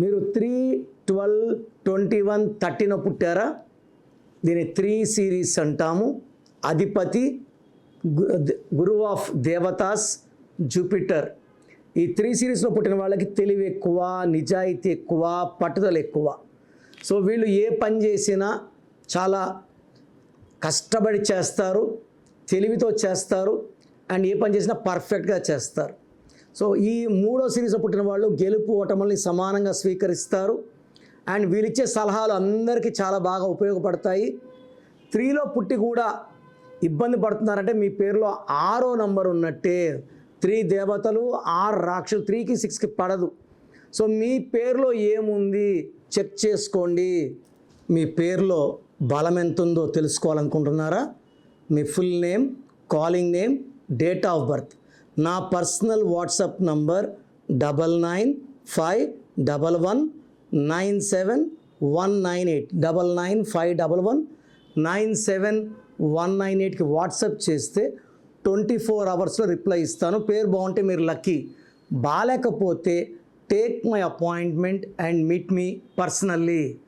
మీరు three twelve twenty one thirteen పుట్టారా? దీని three series అంటాము. అధిపతి గురు గురువు ఆఫ్ దేవతాస్ జూపిటర్. ఈ త్రీ సిరీస్లో పుట్టిన వాళ్ళకి తెలివి ఎక్కువ నిజాయితీ ఎక్కువ పట్టుదల ఎక్కువ. సో వీళ్ళు ఏ పని చేసినా చాలా కష్టపడి చేస్తారు తెలివితో చేస్తారు అండ్ ఏ పని చేసినా పర్ఫెక్ట్గా చేస్తారు. సో ఈ మూడో సిరీస్లో పుట్టిన వాళ్ళు గెలుపు ఓటముల్ని సమానంగా స్వీకరిస్తారు. అండ్ వీళ్ళిచ్చే సలహాలు అందరికీ చాలా బాగా ఉపయోగపడతాయి. త్రీలో పుట్టి కూడా ఇబ్బంది పడుతున్నారంటే మీ పేరులో ఆరో నంబర్ ఉన్నట్టే. త్రీ దేవతలు ఆరు రాక్షసులు త్రీకి సిక్స్కి పడదు. సో మీ పేరులో ఏముంది చెక్ చేసుకోండి. మీ పేరులో బలం ఎంత ఉందో తెలుసుకోవాలనుకుంటున్నారా? మీ full name calling name date of birth. నా personal WhatsApp number double nine five double one nine seven one nine eight double nine five double one nine seven one nine ఎయిట్కి వాట్సాప్ చేస్తే twenty four అవర్స్లో reply ఇస్తాను. పేరు బాగుంటే మీరు lucky. బాగాలేకపోతే take my appointment and meet me personally.